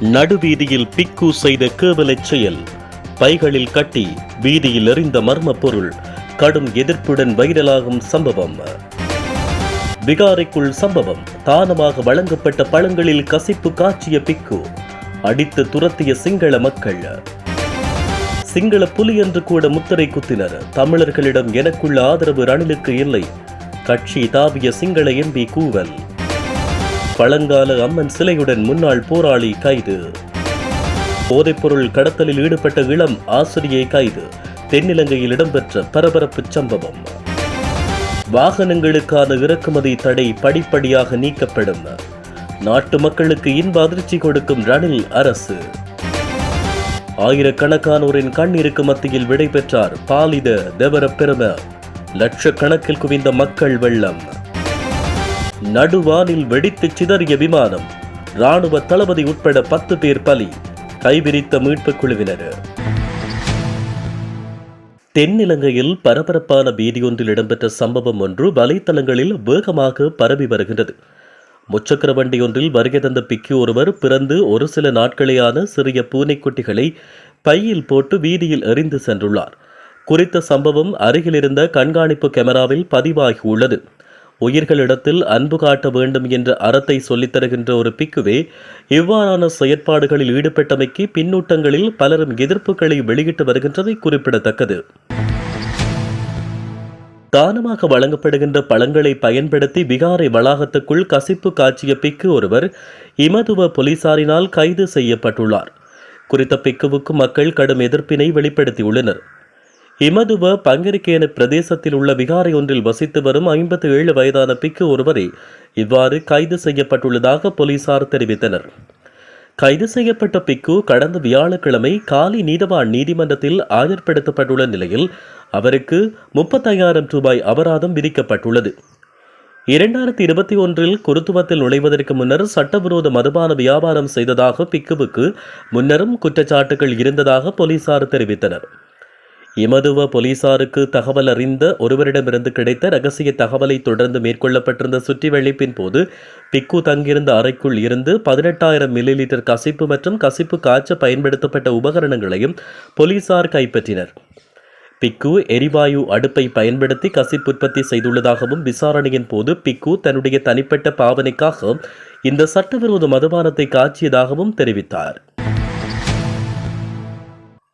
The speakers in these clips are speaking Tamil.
நடுவீதியில் பிக்கு செய்த கேவலச் செயல். பைகளில் கட்டி வீதியில் எறிந்த மர்ம பொருள் கடும் எதிர்ப்புடன் வைரலாகும் சம்பவம். விகாரைக்குள் சம்பவம். தானமாக வழங்கப்பட்ட பழங்களில் கசிப்பு காட்சிய பிக்கு. அடித்து துரத்திய சிங்கள மக்கள். சிங்கள புலி என்று கூட முத்திரை குத்தினர். தமிழர்களிடம் எனக்குள்ள ஆதரவு ரணிலுக்கு இல்லை. கட்சி தாவிய சிங்கள எம்பி கூவல். பழங்கால அம்மன் சிலையுடன் முன்னாள் போராளி கைது. போதைப்பொருள் கடத்தலில் ஈடுபட்ட இளம் ஆசிரியை கைது. தென்னிலங்கையில் இடம்பெற்ற பரபரப்பு சம்பவம். வாகனங்களுக்கான இறக்குமதி தடை படிப்படியாக நீக்கப்படும். நாட்டு மக்களுக்கு இன்ப அதிர்ச்சி கொடுக்கும் ரணில் அரசு. ஆயிரக்கணக்கானோரின் கண்ணீருக்கு மத்தியில் விடைபெற்றார் பாலித தேவர பெரும. லட்சக்கணக்கில் குவிந்த மக்கள் வெள்ளம். நடுவானில் வெடித்து சிதறிய விமானம். ராணுவ தளபதி உட்பட பத்து பேர் பலி. கைவிரித்த மீட்புக் குழுவினர் தென்னிலங்கையில் பரபரப்பான வீதியொன்றில் இடம்பெற்ற சம்பவம் ஒன்று வலைத்தளங்களில் வேகமாக பரவி வருகின்றது. முச்சக்கர வண்டி ஒன்றில் வருகை தந்த பிக்கி ஒருவர் பிறந்து ஒரு சில நாட்களேயான சிறிய பூனைக்குட்டிகளை பையில் போட்டு வீதியில் எறிந்து சென்றுள்ளார். குறித்த சம்பவம் அருகிலிருந்த கண்காணிப்பு கேமராவில் பதிவாகியுள்ளது உயிர்களிடத்தில் அன்பு காட்ட வேண்டும் என்ற அறத்தை சொல்லித்தருகின்ற ஒரு பிக்குவே இவ்வாறான செயற்பாடுகளில் ஈடுபட்டமைக்கு பின்னூட்டங்களில் பலரும் எதிர்ப்புகளை வெளியிட்டு வருகின்றதை குறிப்பிடத்தக்கது. தானமாக வழங்கப்படுகின்ற பழங்களை பயன்படுத்தி விகாரை வளாகத்துக்குள் கசிப்பு காட்சிய பிக்கு ஒருவர் இமதுவ போலீசாரினால் கைது செய்யப்பட்டுள்ளார். குறித்த பிக்குவுக்கு மக்கள் கடும் எதிர்ப்பினை வெளிப்படுத்தியுள்ளனர். இமதுவ பங்கிரிக்கேன பிரதேசத்தில் உள்ள விகாரை ஒன்றில் வசித்து வரும் ஐம்பத்தி ஏழு வயதான பிக்கு ஒருவரை இவ்வாறு கைது செய்யப்பட்டுள்ளதாக போலீசார் தெரிவித்தனர். கைது செய்யப்பட்ட பிக்கு கடந்த வியாழக்கிழமை காலி நீதவான் நீதிமன்றத்தில் ஆஜர்படுத்தப்பட்டுள்ள நிலையில் அவருக்கு முப்பத்தையாயிரம் ரூபாய் அபராதம் விதிக்கப்பட்டுள்ளது. இரண்டாயிரத்தி இருபத்தி ஒன்றில் குருத்துவத்தில் நுழைவதற்கு முன்னர் சட்டவிரோத மதுபான வியாபாரம் செய்ததாக பிக்குவுக்கு முன்னரும் குற்றச்சாட்டுகள் இருந்ததாக போலீசார் தெரிவித்தனர். இமதுவ போலீசாருக்கு தகவல் அறிந்த ஒருவரிடமிருந்து கிடைத்த ரகசிய தகவலை தொடர்ந்து மேற்கொள்ளப்பட்டிருந்த சுற்றிவெளிப்பின் போது பிக்கு தங்கியிருந்த அறைக்குள் இருந்து பதினெட்டாயிரம் மில்லி லிட்டர் கசிப்பு மற்றும் கசிப்பு காய்ச்ச பயன்படுத்தப்பட்ட உபகரணங்களையும் போலீசார் கைப்பற்றினர். பிக்கு எரிவாயு அடுப்பை பயன்படுத்தி கசிப்பு உற்பத்தி செய்துள்ளதாகவும் விசாரணையின் போது பிக்கு தன்னுடைய தனிப்பட்ட பாவனைக்காக இந்த சட்டவிரோத மதுபானத்தை காய்ச்சியதாகவும் தெரிவித்தார்.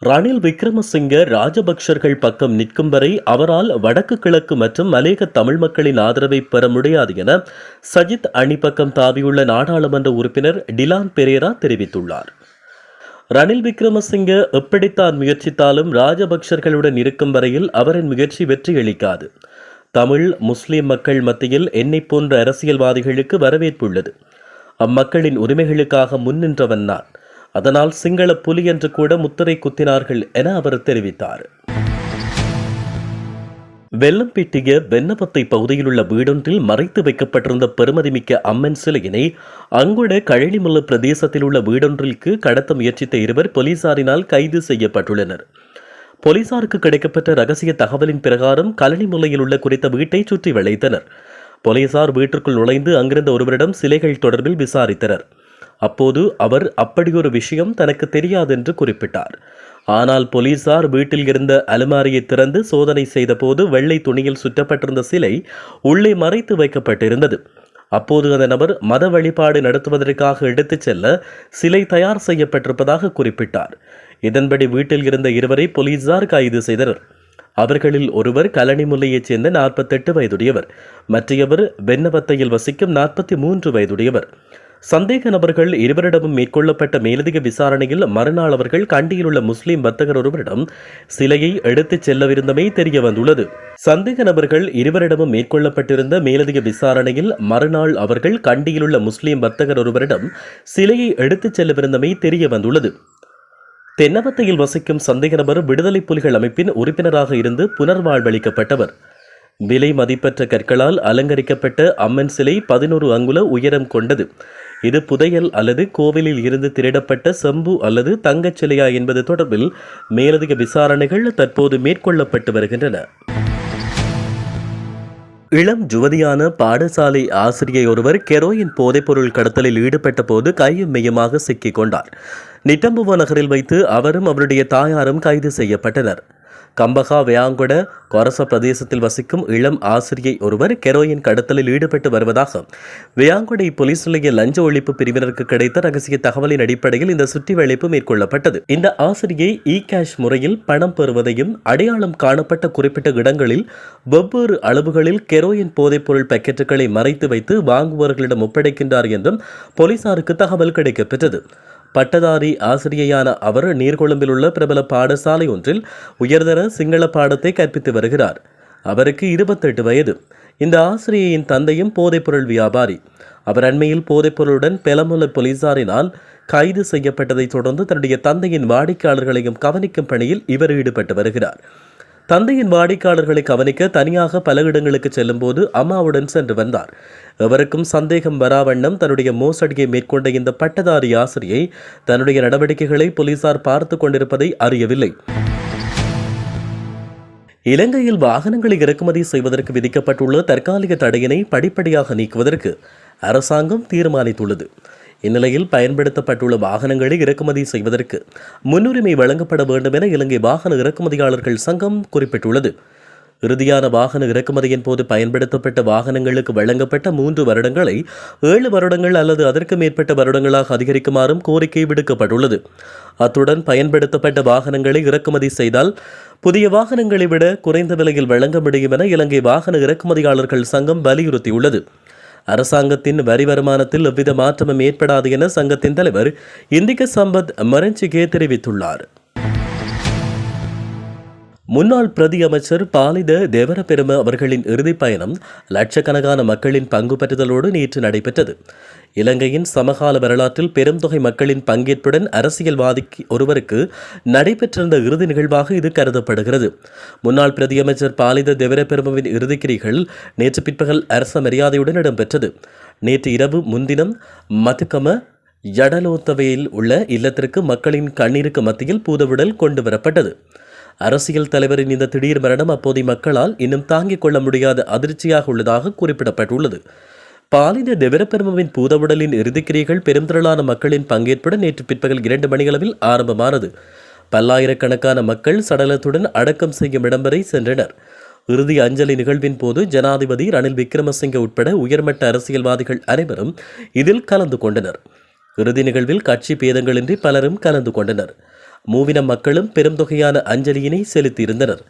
ரணில் விக்ரமசிங்க ராஜபக்சர்கள் பக்கம் நிற்கும் வரை அவரால் வடக்கு கிழக்கு மற்றும் மலேக தமிழ் மக்களின் ஆதரவை பெற முடியாது என சஜித் அணி பக்கம் தாவியுள்ள நாடாளுமன்ற உறுப்பினர் டிலான் பெரேரா தெரிவித்துள்ளார். ரணில் விக்ரமசிங்க எப்படித்தான் முயற்சித்தாலும் ராஜபக்சர்களுடன் இருக்கும் வரையில் அவரின் முயற்சி வெற்றியளிக்காது. தமிழ் முஸ்லிம் மக்கள் மத்தியில் என்னை போன்ற அரசியல்வாதிகளுக்கு வரவேற்புள்ளது அம்மக்களின் உரிமைகளுக்காக முன்னின்றவன் நான். அதனால் சிங்கள புலி என்று கூட முத்திரை குத்தினார்கள் என அவர் தெரிவித்தார். வெள்ளம் பிட்டிய வெண்ணப்பத்தை பகுதியில் உள்ள வீடொன்றில் மறைத்து வைக்கப்பட்டிருந்த பெருமதிமிக்க அம்மன் சிலையினை அங்குட கழனிமுல்ல பிரதேசத்தில் உள்ள வீடொன்றிற்கு கடத்த முயற்சித்த இருவர் போலீசாரினால் கைது செய்யப்பட்டுள்ளனர். போலீசாருக்கு கிடைக்கப்பட்ட ரகசிய தகவலின் பிரகாரம் கழனிமுல்லையில் உள்ள குறித்த வீட்டை சுற்றி வளைத்தனர். போலீசார் வீட்டிற்குள் நுழைந்து அங்கிருந்த ஒருவரிடம் சிலைகள் தொடர்பில் விசாரித்தனர். அப்போது அவர் அப்படியொரு விஷயம் தனக்கு தெரியாது என்று குறிப்பிட்டார். ஆனால் போலீசார் வீட்டில் இருந்த அலுமாரியை திறந்து சோதனை செய்தபோது வெள்ளை துணியில் சுற்றப்பட்டிருந்த சிலை உள்ளே மறைத்து வைக்கப்பட்டிருந்தது. அப்போது அந்த நபர் மத வழிபாடு நடத்துவதற்காக எடுத்துச் செல்ல சிலை தயார் செய்யப்பட்டிருப்பதாக குறிப்பிட்டார். இதன்படி வீட்டில் இருந்த இருவரை போலீசார் கைது செய்தனர். அவர்களில் ஒருவர் கலனிமுல்லையைச் சேர்ந்த நாற்பத்தெட்டு வயதுடையவர் மற்றையவர் வெண்ணவத்தையில் வசிக்கும் நாற்பத்தி மூன்று வயதுடையவர். சந்தேக நபர்கள் இருவரிடமும் மேற்கொள்ளப்பட்ட மேலதிக விசாரணையில் மறுநாள் அவர்கள் கண்டியில் உள்ள முஸ்லிம் வர்த்தகர் ஒருவரிடம் சிலையை எடுத்துச் செல்லவிருந்தமை தெரிய வந்துள்ளது சந்தேக நபர்கள் இருவரிடமும் மேற்கொள்ளப்பட்டிருந்த மேலதிக விசாரணையில் மறுநாள் அவர்கள் கண்டியில் உள்ள முஸ்லிம் வர்த்தகர் ஒருவரிடம் சிலையை எடுத்துச் செல்லவிருந்தமை தெரிய வந்துள்ளது தென்னவத்தையில் வசிக்கும் சந்தேக நபர் விடுதலை புலிகள் அமைப்பின் உறுப்பினராக இருந்து புனர்வாழ்வளிக்கப்பட்டவர். விலை மதிப்பற்ற கற்களால் அலங்கரிக்கப்பட்ட அம்மன் சிலை பதினோரு அங்குல உயரம் கொண்டது. இது புதையல் அல்லது கோவிலில் இருந்து திருடப்பட்ட செம்பு அல்லது தங்கச் சிலையா என்பது தொடர்பில் மேலதிக விசாரணைகள் தற்போது மேற்கொள்ளப்பட்டு வருகின்றன. இளம் ஜுவதியான பாடசாலை ஆசிரியை ஒருவர் கெரோயின் போதைப்பொருள் கடத்தலில் ஈடுபட்ட போது கையும் மையமாக சிக்கிக் கொண்டார். நிட்டம்புவ நகரில் வைத்து அவரும் அவருடைய தாயாரும் கைது செய்யப்பட்டனர். கம்பகா வியாங்குட கொரச பிரதேசத்தில் வசிக்கும் இளம் ஆசிரியை ஒருவர் கெரோயின் கடத்தலில் ஈடுபட்டு வருவதாக வியாங்குடை போலீஸ் நிலைய லஞ்ச ஒழிப்பு பிரிவினருக்கு கிடைத்த ரகசிய தகவலின் அடிப்படையில் இந்த சுற்றிவளைப்பு மேற்கொள்ளப்பட்டது. இந்த ஆசிரியை இ கேஷ் முறையில் பணம் பெறுவதையும் அடையாளம் காணப்பட்ட குறிப்பிட்ட இடங்களில் வெவ்வேறு அளவுகளில் கெரோயின் போதைப்பொருள் பாக்கெட்டுகளை மறைத்து வைத்து வாங்குபவர்களிடம் ஒப்படைக்கின்றார் என்றும் போலீசாருக்கு தகவல் கிடைக்கப்பெற்றது. பட்டதாரி ஆசிரியையான அவர் நீர்கொழும்பில் உள்ள பிரபல பாடசாலை ஒன்றில் உயர்தர சிங்கள பாடத்தை கற்பித்து வருகிறார். அவருக்கு இருபத்தெட்டு வயது. இந்த ஆசிரியையின் தந்தையும் போதைப்பொருள் வியாபாரி. அவர் அண்மையில் போதைப்பொருளுடன் பெலமுல போலீசாரினால் கைது செய்யப்பட்டதைத் தொடர்ந்து தன்னுடைய தந்தையின் வாடிக்கையாளர்களையும் கவனிக்கும் பணியில் இவர் ஈடுபட்டு வருகிறார். தந்தையின் வாடிக்கையாளர்களை கவனிக்க தனியாக பல இடங்களுக்கு செல்லும்போது அம்மாவுடன் சென்று வந்தார். எவருக்கும் சந்தேகம் வராவண்ணம் தன்னுடைய மோசடியை மேற்கொண்ட இந்த பட்டதாரி ஆசிரியை தன்னுடைய நடவடிக்கைகளை போலீசார் பார்த்து கொண்டிருப்பதை அறியவில்லை. இலங்கையில் வாகனங்களை இறக்குமதி செய்வதற்கு விதிக்கப்பட்டுள்ள தற்காலிக தடையினை படிப்படியாக நீக்குவதற்கு அரசாங்கம் தீர்மானித்துள்ளது. இந்நிலையில் பயன்படுத்தப்பட்டுள்ள வாகனங்களை இறக்குமதி செய்வதற்கு முன்னுரிமை வழங்கப்பட வேண்டும் என இலங்கை வாகன இறக்குமதியாளர்கள் சங்கம் குறிப்பிட்டுள்ளது. இறுதியான வாகன இறக்குமதியின் போது பயன்படுத்தப்பட்ட வாகனங்களுக்கு வழங்கப்பட்ட மூன்று வருடங்களை ஏழு வருடங்கள் அல்லது அதற்கு மேற்பட்ட வருடங்களாக அதிகரிக்குமாறும் கோரிக்கை விடுக்கப்பட்டுள்ளது. அத்துடன் பயன்படுத்தப்பட்ட வாகனங்களை இறக்குமதி செய்தால் புதிய வாகனங்களை விட குறைந்த விலையில் வழங்க முடியும் என இலங்கை வாகன இறக்குமதியாளர்கள் சங்கம் வலியுறுத்தியுள்ளது. அரசாங்கத்தின் வரி வருமானத்தில் எவ்வித மாற்றமும் ஏற்படாது என சங்கத்தின் தலைவர் இந்திக சம்பத் மரஞ்சிகே தெரிவித்துள்ளார். முன்னாள் பிரதி அமைச்சர் பாலித தேவரபெரும அவர்களின் இறுதிப் பயணம் லட்சக்கணக்கான மக்களின் பங்கு பெற்றுதலோடு நேற்று நடைபெற்றது. இலங்கையின் சமகால வரலாற்றில் பெரும் தொகை மக்களின் பங்கேற்புடன் அரசியல்வாதி ஒருவருக்கு நடைபெற்றிருந்த இறுதி நிகழ்வாக இது கருதப்படுகிறது. முன்னாள் பிரதியமைச்சர் பாலித தேவரபெருமவின் இறுதிக்கிரிகள் நேற்று பிற்பகல் அரச மரியாதையுடன் இடம்பெற்றது. நேற்று இரவு முன்தினம் மதுக்கம ஜடலோத்தவையில் உள்ள இல்லத்திற்கு மக்களின் கண்ணீருக்கு மத்தியில் பூதவிடல் கொண்டு வரப்பட்டது. அரசியல் தலைவரின் இந்த திடீர் மரணம் அப்போதைய மக்களால் இன்னும் தாங்கிக் கொள்ள முடியாத அதிர்ச்சியாக உள்ளதாக குறிப்பிடப்பட்டுள்ளது. பாலின தெவரப்பெருமவின் பூதவுடலின் இறுதிக்கிரியைகள் பெருந்திரளான மக்களின் பங்கேற்புடன் நேற்று பிற்பகல் இரண்டு மணிகளவில் ஆரம்பமானது. பல்லாயிரக்கணக்கான மக்கள் சடலத்துடன் அடக்கம் செய்யும் இடம் வரை சென்றனர். இறுதி அஞ்சலி நிகழ்வின் போது ஜனாதிபதி ரணில் விக்ரமசிங்க உட்பட உயர்மட்ட அரசியல்வாதிகள் அனைவரும் இதில் கலந்து கொண்டனர். இறுதி நிகழ்வில் கட்சி பேதங்களின்றி பலரும் கலந்து கொண்டனர். மூவின மக்களும் பெரும் தொகையான அஞ்சலியினை செலுத்தியிருந்தனர்.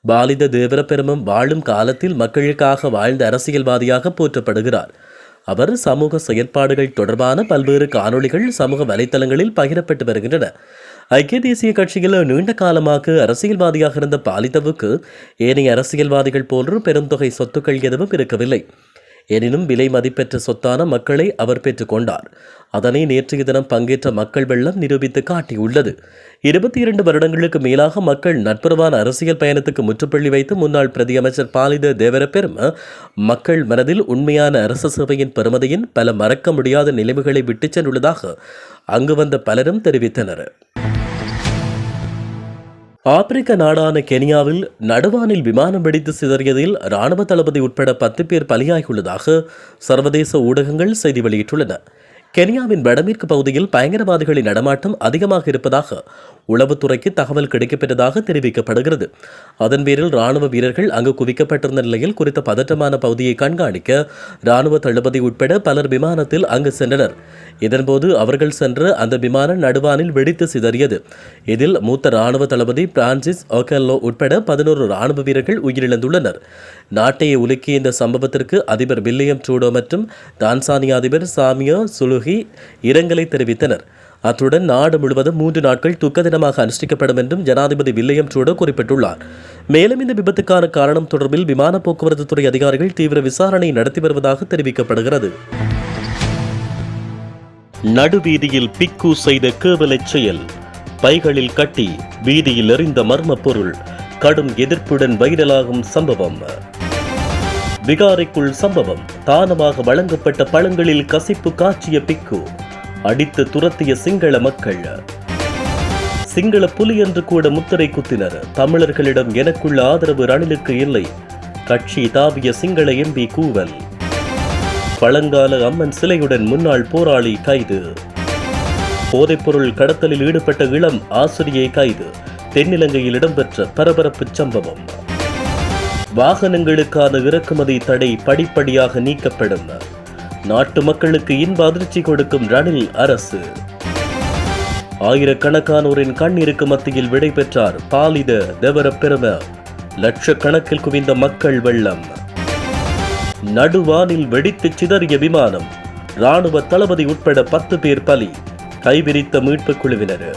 பாலித தேவரப்பெருமம் வாழும் காலத்தில் மக்களுக்காக வாழ்ந்த அரசியல்வாதியாக போற்றப்படுகிறார். அவர் சமூக செயற்பாடுகள் தொடர்பான பல்வேறு காணொளிகள் சமூக வலைத்தளங்களில் பகிரப்பட்டு வருகின்றன. ஐக்கிய தேசிய கட்சியில் நீண்ட காலமாக அரசியல்வாதியாக இருந்த பாலிதவுக்கு ஏனைய அரசியல்வாதிகள் போன்று பெரும் தொகை சொத்துக்கள் எதுவும் இருக்கவில்லை. எனினும் விலை மதிப்பெற்ற சொத்தான மக்களை அவர் பெற்றுக்கொண்டார். அதனை நேற்றைய தினம் பங்கேற்ற மக்கள் வெள்ளம் நிரூபித்து காட்டியுள்ளது. இருபத்தி இரண்டு வருடங்களுக்கு மேலாக மக்கள் நட்புறவான அரசியல் பயணத்துக்கு முற்றுப்புள்ளி வைத்து முன்னாள் பிரதியமைச்சர் பாலித தேவரப்பெரும மக்கள் மனதில் உண்மையான அரசு சேவையின் பெருமதியின் பல மறக்க முடியாத நிலைமைகளை விட்டுச் சென்றுள்ளதாக அங்கு வந்த பலரும் தெரிவித்தனர். ஆப்பிரிக்க நாடான கெனியாவில் நடுவானில் விமானம் வெடித்து சிதறியதில் ராணுவ தளபதி உட்பட பத்து பேர் பலியாகியுள்ளதாக சர்வதேச ஊடகங்கள் செய்தி வெளியிட்டுள்ளன. கென்யாவின் வடமேற்கு பகுதியில் பயங்கரவாதிகளின் நடமாட்டம் அதிகமாக இருப்பதாக உளவுத்துறைக்கு தகவல் கிடைக்கப்பெற்றதாக தெரிவிக்கப்படுகிறது. அதன் பேரில் ராணுவ வீரர்கள் அங்கு குவிக்கப்பட்டிருந்த நிலையில் குறித்த பதற்றமான பகுதியை கண்காணிக்க ராணுவ தளபதி உட்பட பலர் விமானத்தில் அங்கு சென்றனர். இதன்போது அவர்கள் சென்ற அந்த விமானம் நடுவானில் வெடித்து சிதறியது. இதில் மூத்த ராணுவ தளபதி பிரான்சிஸ் ஒகல்லோ உட்பட பதினோரு ராணுவ வீரர்கள் உயிரிழந்துள்ளனர். நாட்டையை உலுக்கிய இந்த சம்பவத்திற்கு அதிபர் வில்லியம் ட்ரூடோ மற்றும் தான்சானிய அதிபர் சாமியோ சுலுகி இரங்கலை தெரிவித்தனர். அத்துடன் நாடு முழுவதும் மூன்று நாட்கள் துக்க தினமாக அனுஷ்டிக்கப்படும் என்றும் ஜனாதிபதி வில்லியம் ட்ரூடோ குறிப்பிட்டுள்ளார். மேலும் இந்த விபத்துக்கான காரணம் தொடர்பில் விமான போக்குவரத்து துறை அதிகாரிகள் தீவிர விசாரணை நடத்தி வருவதாக தெரிவிக்கப்படுகிறது. நடுவீதியில் பிக்கு செய்த கேவலச் செயல். பைகளில் கட்டி வீதியில் எறிந்த மர்ம பொருள். கடும் எதிர்ப்புடன் வைரலாகும் சம்பவம். விகாரைக்குள் சம்பவம். தானமாக வழங்கப்பட்ட பழங்களில் கசிப்பு காட்சிய பிக்கு. அடித்து துரத்திய சிங்கள மக்கள். சிங்கள புலி என்று கூட முத்திரை குத்தினர். தமிழர்களிடம் எனக்குள்ள ஆதரவு ரணிலுக்கு இல்லை. கட்சி தாவிய சிங்கள எம்பி கூவல். பழங்கால அம்மன் சிலையுடன் முன்னாள் போராளி கைது. போதைப்பொருள் கடத்தலில் ஈடுபட்ட இளம் ஆசிரியை கைது. தென்னிலங்கையில் இடம்பெற்ற பரபரப்பு சம்பவம். வாகனங்களுக்கான இறக்குமதி தடை படிப்படியாக நீக்கப்படும். நாட்டு மக்களுக்கு இன்ப அதிர்ச்சி கொடுக்கும் ரணில் அரசு. ஆயிரக்கணக்கானோரின் கண்ணீருக்கு மத்தியில் விடைபெற்றார் பாலித தேவர பெரும லட்சக்கணக்கில் குவிந்த மக்கள் வெள்ளம். நடுவானில் வெடித்து சிதறிய விமானம். ராணுவ தளபதி உட்பட பத்து பேர் பலி. கைவிரித்த மீட்புக் குழுவினர்.